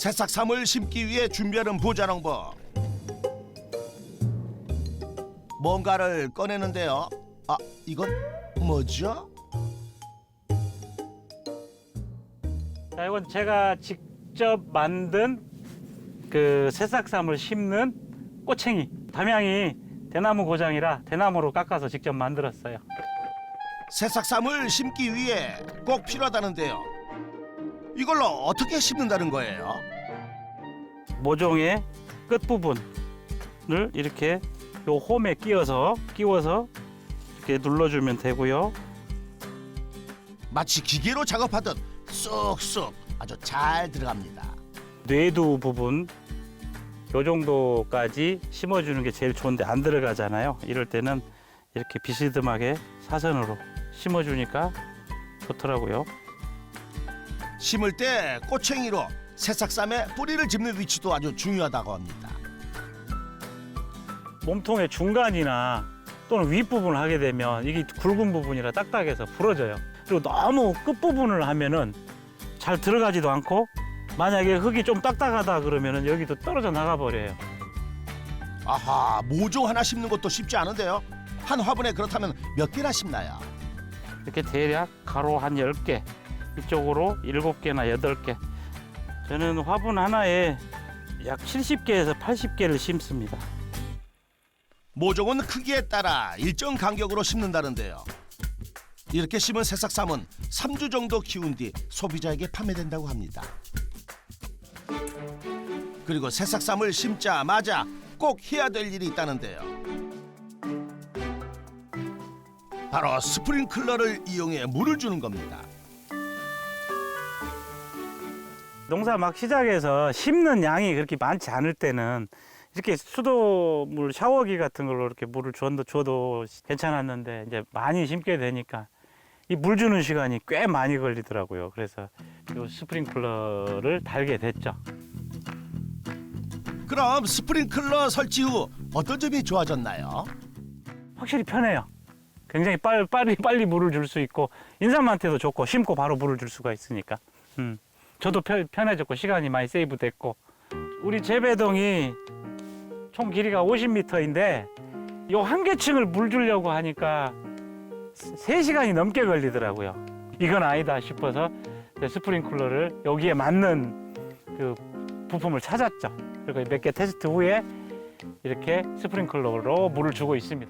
새싹삼을 심기 위해 준비하는 보자농부. 뭔가를 꺼내는데요. 아, 이건 뭐죠? 자, 이건 제가 직접 만든 그 새싹삼을 심는 꼬챙이. 담양이 대나무 고장이라 대나무로 깎아서 직접 만들었어요. 새싹삼을 심기 위해 꼭 필요하다는데요. 이걸로 어떻게 심는다는 거예요? 모종의 끝 부분을 이렇게 요 홈에 끼워서 끼워서 이렇게 눌러주면 되고요. 마치 기계로 작업하듯 쏙쏙 아주 잘 들어갑니다. 뇌두 부분 요 정도까지 심어주는 게 제일 좋은데 안 들어가잖아요. 이럴 때는 이렇게 비스듬하게 사선으로 심어주니까 좋더라고요. 심을 때 꼬챙이로 새싹삼의 뿌리를 짚는 위치도 아주 중요하다고 합니다. 몸통의 중간이나 또는 윗부분을 하게 되면 이게 굵은 부분이라 딱딱해서 부러져요. 그리고 너무 끝부분을 하면은 잘 들어가지도 않고 만약에 흙이 좀 딱딱하다 그러면은 여기도 떨어져 나가 버려요. 아하, 모종 하나 심는 것도 쉽지 않은데요. 한 화분에 그렇다면 몇 개나 심나요? 이렇게 대략 가로 한 10개, 이쪽으로 7개나 8개. 저는 화분 하나에 약 70개에서 80개를 심습니다. 모종은 크기에 따라 일정 간격으로 심는다는데요. 이렇게 심은 새싹삼은 3주 정도 키운 뒤 소비자에게 판매된다고 합니다. 그리고 새싹삼을 심자마자 꼭 해야 될 일이 있다는데요. 바로 스프링클러를 이용해 물을 주는 겁니다. 농사 막 시작해서 심는 양이 그렇게 많지 않을 때는 이렇게 수돗물 샤워기 같은 걸로 이렇게 물을 줘도, 줘도 괜찮았는데 이제 많이 심게 되니까 이 물 주는 시간이 꽤 많이 걸리더라고요. 그래서 이 스프링클러를 달게 됐죠. 그럼 스프링클러 설치 후 어떤 점이 좋아졌나요? 확실히 편해요. 굉장히 빨리 빨리 빨리 물을 줄 수 있고 인삼한테도 좋고 심고 바로 물을 줄 수가 있으니까. 음. 저도 편, 편해졌고 시간이 많이 세이브됐고 우리 재배동이 총 길이가 50m인데 요 한 개 층을 물 주려고 하니까 3시간이 넘게 걸리더라고요. 이건 아니다 싶어서 이제 스프링클러를 여기에 맞는 그 부품을 찾았죠. 그리고 몇 개 테스트 후에 이렇게 스프링클러로 물을 주고 있습니다.